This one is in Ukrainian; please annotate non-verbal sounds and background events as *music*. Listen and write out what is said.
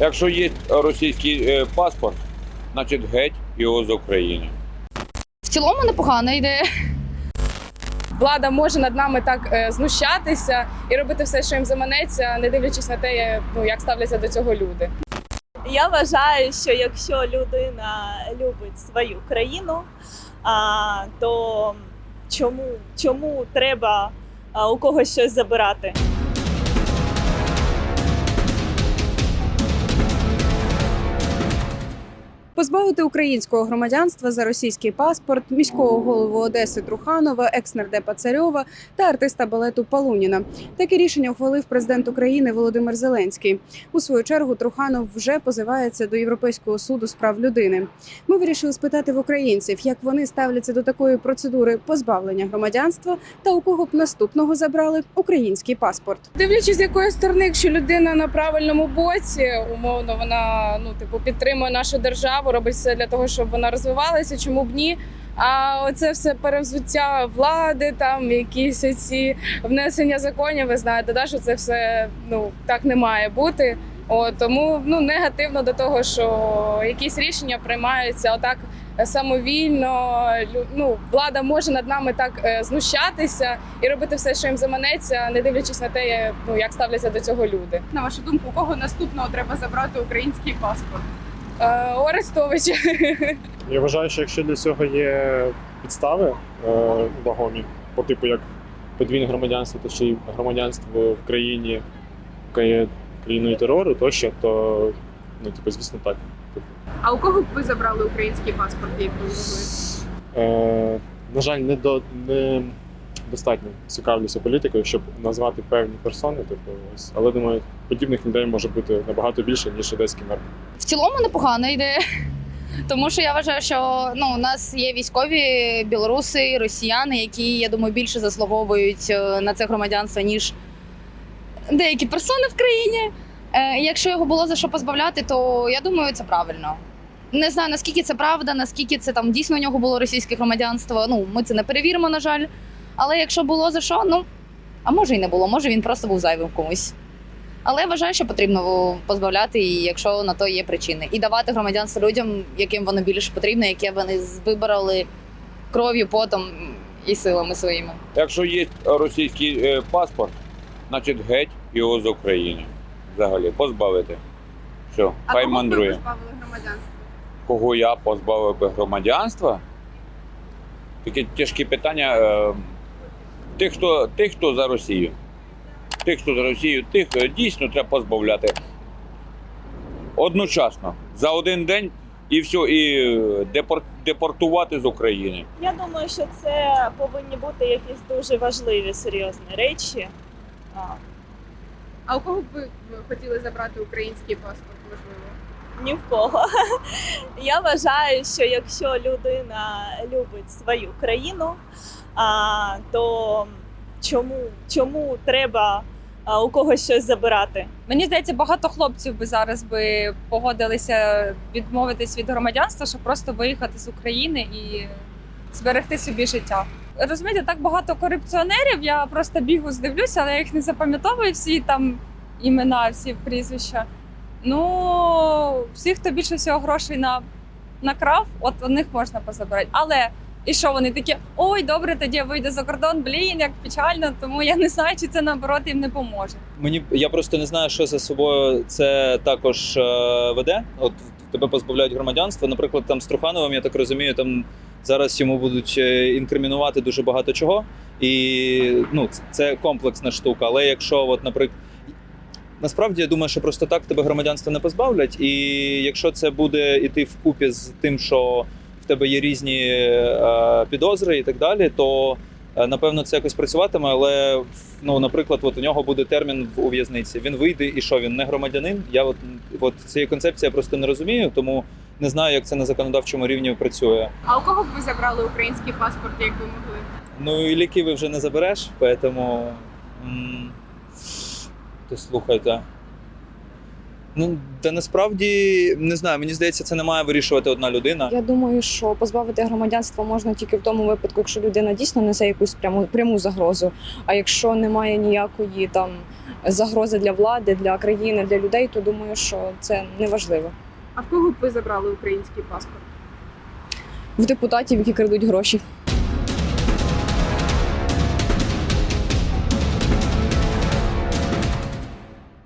Якщо є російський е, паспорт, значить геть його з України. В цілому непогана ідея. влада може над нами так е, знущатися і робити все, що їм заманеться, не дивлячись на те, е, ну як ставляться до цього люди. Я вважаю, що якщо людина любить свою країну, а, то чому, чому треба а, у когось щось забирати? Позбавити українського громадянства за російський паспорт міського голову Одеси Труханова, екс-нардепа Царьова та артиста балету Палуніна. Таке рішення ухвалив президент України Володимир Зеленський. У свою чергу Труханов вже позивається до Європейського суду з прав людини. Ми вирішили спитати в українців, як вони ставляться до такої процедури позбавлення громадянства та у кого б наступного забрали український паспорт. Дивлячись, з якої сторони, якщо людина на правильному боці, умовно, вона ну типу підтримує нашу державу, робить все для того, щоб вона розвивалася, чому б ні. А оце все перевзуття влади, там якісь ці внесення законів. Ви знаєте, да, що це все ну так не має бути. От, тому ну негативно до того, що якісь рішення приймаються отак самовільно. Ну, влада може над нами так е, знущатися і робити все, що їм заманеться, не дивлячись на те, ну як ставляться до цього люди. На вашу думку, у кого наступного треба забрати український паспорт? Е, у *laughs* Я вважаю, що якщо для цього є підстави е, вагомі, по типу як подвійне громадянство та ще й громадянство в країні, яка є країною терору, тощо, то ну, типу, звісно, так. А у кого б ви забрали український паспорт, якби ви могли? Е, на жаль, не до не достатньо цікавлюся політикою, щоб назвати певні персони. Типу, ось. але думаю, подібних людей може бути набагато більше, ніж одеський мер. В цілому непогана ідея. Тому що я вважаю, що ну, у нас є військові білоруси, росіяни, які, я думаю, більше заслуговують е, на це громадянство, ніж деякі персони в країні. Е, якщо його було за що позбавляти, то я думаю, це правильно. Не знаю, наскільки це правда, наскільки це там дійсно у нього було російське громадянство. Ну, ми це не перевіримо, на жаль. Але якщо було за що, ну а може і не було, може він просто був зайвим комусь. Але я вважаю, що потрібно позбавляти, і якщо на то є причини, і давати громадянство людям, яким воно більше потрібно, яке вони вибрали кров'ю, потом і силами своїми. Якщо є російський е, паспорт, значить геть його з України. Взагалі, позбавити. Все, хай мандрує. позбавили громадянства? Кого я позбавив би громадянства? Таке тяжкі питання. Тих, хто, тих, хто за Росію. Тих, хто за Росію, тих е, дійсно треба позбавляти. Одночасно. За один день і все, і е, депортувати з України. Я думаю, що це повинні бути якісь дуже важливі серйозні речі. А, А у кого б ви хотіли забрати український паспорт, можливо? Ні в кого. *laughs* Я вважаю, що якщо людина любить свою країну, то чому, чому треба у когось щось забирати? Мені здається, багато хлопців би зараз би погодилися відмовитись від громадянства, щоб просто виїхати з України і зберегти собі життя. Розумієте, так багато корупціонерів. Я просто бігу здивлюся, але я їх не запам'ятовую всі там імена, всі прізвища. Ну, всі, хто більше всього грошей на, накрав, от у них можна позабирати. Але і що вони такі? Ой, добре, тоді я вийду за кордон, блін, як печально. Тому я не знаю, чи це наоборот їм не поможе. Мені я просто не знаю, що за собою це також е, веде. От тебе позбавляють громадянства. Наприклад, там з Трухановим, я так розумію, там зараз йому будуть е, інкримінувати дуже багато чого. І ну, це комплексна штука. Але якщо, от, наприклад, насправді я думаю, що просто так тебе громадянства не позбавлять. І якщо це буде іти вкупі з тим, що в тебе є різні е, підозри і так далі, то Е, Напевно, це якось працюватиме, але ну, наприклад, от у нього буде термін в у в'язниці. Він вийде і що він не громадянин. Я от, от цієї концепції я просто не розумію, тому не знаю, як це на законодавчому рівні працює. А у кого б ви забрали український паспорт, як ви могли? Ну і ліки ви вже не забереш, поэтому м, то слухайте. Ну, та насправді не знаю, мені здається, це не має вирішувати одна людина. Я думаю, що позбавити громадянства можна тільки в тому випадку, якщо людина дійсно несе якусь пряму пряму загрозу. А якщо немає ніякої там загроза для влади, для країни, для людей, то думаю, що це неважливо. А в кого б ви забрали український паспорт? В депутатів, які крадуть гроші.